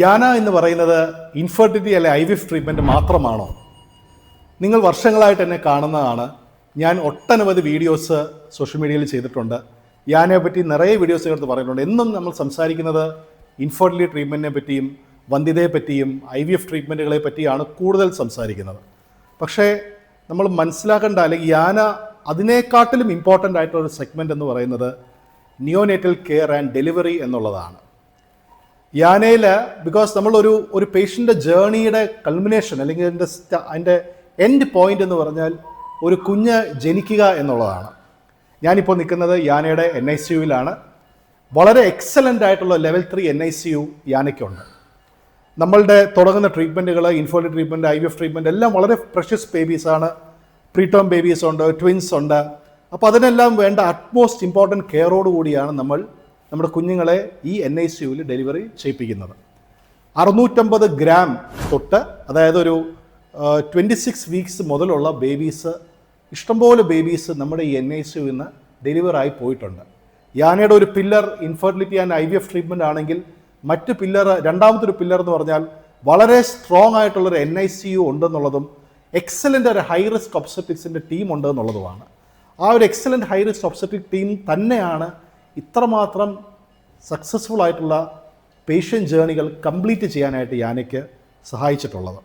യാന എന്ന് പറയുന്നത് ഇൻഫെർട്ടിറ്റി അല്ലെ ഐ വിഫ് ട്രീറ്റ്മെന്റ് മാത്രമാണോ? നിങ്ങൾ വർഷങ്ങളായിട്ട് എന്നെ കാണുന്നതാണ്. ഞാൻ ഒട്ടനവധി വീഡിയോസ് സോഷ്യൽ മീഡിയയിൽ ചെയ്തിട്ടുണ്ട്. യാനയെ പറ്റി നിറയെ വീഡിയോസ് എടുത്ത് പറയുന്നുണ്ട് എന്നും നമ്മൾ സംസാരിക്കുന്നത് ഇൻഫെർട്ടിലിറ്റി ട്രീറ്റ്മെന്റിനെ പറ്റിയും വന്ധ്യതയെ പറ്റിയും ഐ വി എഫ് ട്രീറ്റ്മെന്റുകളെ പറ്റിയാണ് കൂടുതൽ സംസാരിക്കുന്നത്. പക്ഷേ നമ്മൾ മനസ്സിലാക്കേണ്ട അല്ലെങ്കിൽ യാന അതിനേക്കാട്ടിലും ഇമ്പോർട്ടന്റ് ആയിട്ടുള്ള ഒരു സെഗ്മെന്റ് എന്ന് പറയുന്നത് നിയോനേറ്റൽ കെയർ ആൻഡ് ഡെലിവറി എന്നുള്ളതാണ്. യാനയിൽ ബിക്കോസ് നമ്മളൊരു ഒരു പേഷ്യന്റെ ജേണിയുടെ കൾമിനേഷൻ അല്ലെങ്കിൽ അതിന്റെ അതിന്റെ എൻഡ് പോയിന്റ് എന്ന് പറഞ്ഞാൽ ഒരു കുഞ്ഞ് ജനിക്കുക എന്നുള്ളതാണ്. ഞാനിപ്പോൾ നിൽക്കുന്നത് യാനയുടെ എൻ ഐ സി യുവിലാണ് വളരെ എക്സലന്റ് ആയിട്ടുള്ള level three N I C U യാനയ്ക്കുണ്ട്. നമ്മളുടെ തുടങ്ങുന്ന ട്രീറ്റ്മെന്റുകൾ infertility treatment I V F treatment എല്ലാം വളരെ പ്രഷ്യസ് ബേബീസാണ് പ്രീടേം ബേബീസ് ഉണ്ട് ട്വിൻസ് ഉണ്ട്. അപ്പോൾ അതിനെല്ലാം വേണ്ട അറ്റ്മോസ്റ്റ് ഇമ്പോർട്ടന്റ് കെയറോട് കൂടിയാണ് നമ്മൾ നമ്മുടെ കുഞ്ഞുങ്ങളെ ഈ എൻ ഐ സി യുവിൽ ഡെലിവറി ചെയ്യിപ്പിക്കുന്നത്. അറുന്നൂറ്റമ്പത് ഗ്രാം തൊട്ട് അതായത് ഒരു ട്വന്റി സിക്സ് വീക്സ് മുതലുള്ള ബേബീസ് ഇഷ്ടംപോലെ ബേബീസ് നമ്മുടെ ഈ എൻ ഐ സി യുവിൽ നിന്ന് ഡെലിവറായി പോയിട്ടുണ്ട്. യാനയുടെ ഒരു pillar infertility and I V F treatment ആണെങ്കിൽ മറ്റ് പില്ലർ രണ്ടാമത്തെ ഒരു പില്ലർ എന്ന് പറഞ്ഞാൽ വളരെ സ്ട്രോങ് ആയിട്ടുള്ളൊരു എൻ ഐ സി യു ഉണ്ടെന്നുള്ളതും എക്സലന്റ് ഒരു ഹൈ റിസ്ക് ഒബ്സെറ്റിക്സിന്റെ ടീം ഉണ്ട് എന്നുള്ളതുമാണ്. ആ ഒരു excellent high risk obstetric team തന്നെയാണ് ഇത്രമാത്രം സക്സസ്ഫുൾ ആയിട്ടുള്ള പേഷ്യൻ ജേണികൾ കംപ്ലീറ്റ് ചെയ്യാനായിട്ട് യാനയ്ക്ക് സഹായിച്ചിട്ടുള്ളത്.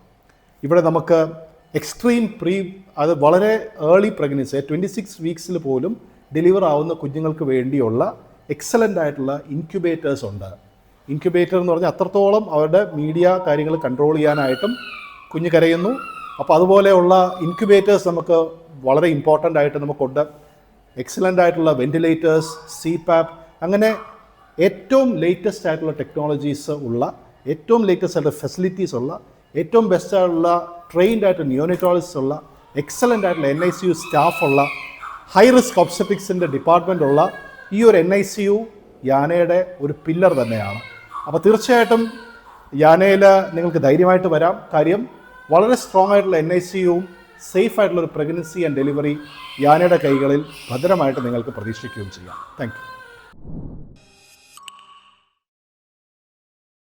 ഇവിടെ നമുക്ക് എക്സ്ട്രീം പ്രീ അത് വളരെ ഏർലി പ്രഗ്നൻസി ട്വന്റി സിക്സ് വീക്സിൽ പോലും ഡെലിവർ ആവുന്ന കുഞ്ഞുങ്ങൾക്ക് വേണ്ടിയുള്ള എക്സലന്റ് ആയിട്ടുള്ള ഇൻക്യുബേറ്റേഴ്സ് ഉണ്ട്. ഇൻക്യുബേറ്റർ എന്ന് പറഞ്ഞാൽ അത്രത്തോളം അവരുടെ മീഡിയ കാര്യങ്ങൾ കൺട്രോൾ ചെയ്യാനായിട്ടും കുഞ്ഞ് കരയുന്നു. അപ്പോൾ അതുപോലെയുള്ള ഇൻക്യുബേറ്റേഴ്സ് നമുക്ക് വളരെ ഇമ്പോർട്ടന്റ് ആയിട്ട് നമുക്കുണ്ട് എക്സലന്റ് ആയിട്ടുള്ള വെന്റിലേറ്റേഴ്സ് സി പാപ്പ് അങ്ങനെ ഏറ്റവും ലേറ്റസ്റ്റ് ആയിട്ടുള്ള ടെക്നോളജീസ് ഉള്ള ഏറ്റവും ലേറ്റസ്റ്റ് ആയിട്ടുള്ള ഫെസിലിറ്റീസ് ഉള്ള ഏറ്റവും ബെസ്റ്റ് ആയിട്ടുള്ള ട്രെയിൻഡ് ആയിട്ട് നിയോണിറ്റോളജിസ്റ്റ് ഉള്ള എക്സലന്റ് ആയിട്ടുള്ള N I C U staff ഉള്ള ഹൈ റിസ്ക് ഒബ്സറ്റിക്സിന്റെ ഡിപ്പാർട്ട്മെന്റ് ഉള്ള ഈ ഒരു എൻ ഐ സി യു യാനയുടെ ഒരു പില്ലർ തന്നെയാണ്. അപ്പോൾ തീർച്ചയായിട്ടും യാനയിൽ നിങ്ങൾക്ക് ധൈര്യമായിട്ട് വരാം. കാര്യം വളരെ സ്ട്രോങ് ആയിട്ടുള്ള എൻ ഐ സി യുവും സേഫ് ആയിട്ടുള്ള ഒരു പ്രഗ്നൻസി ആൻഡ് ഡെലിവറി യാനയുടെ കൈകളിൽ ഭദ്രമായിട്ട് നിങ്ങൾക്ക് പ്രതീക്ഷിക്കുകയും ചെയ്യാം. താങ്ക്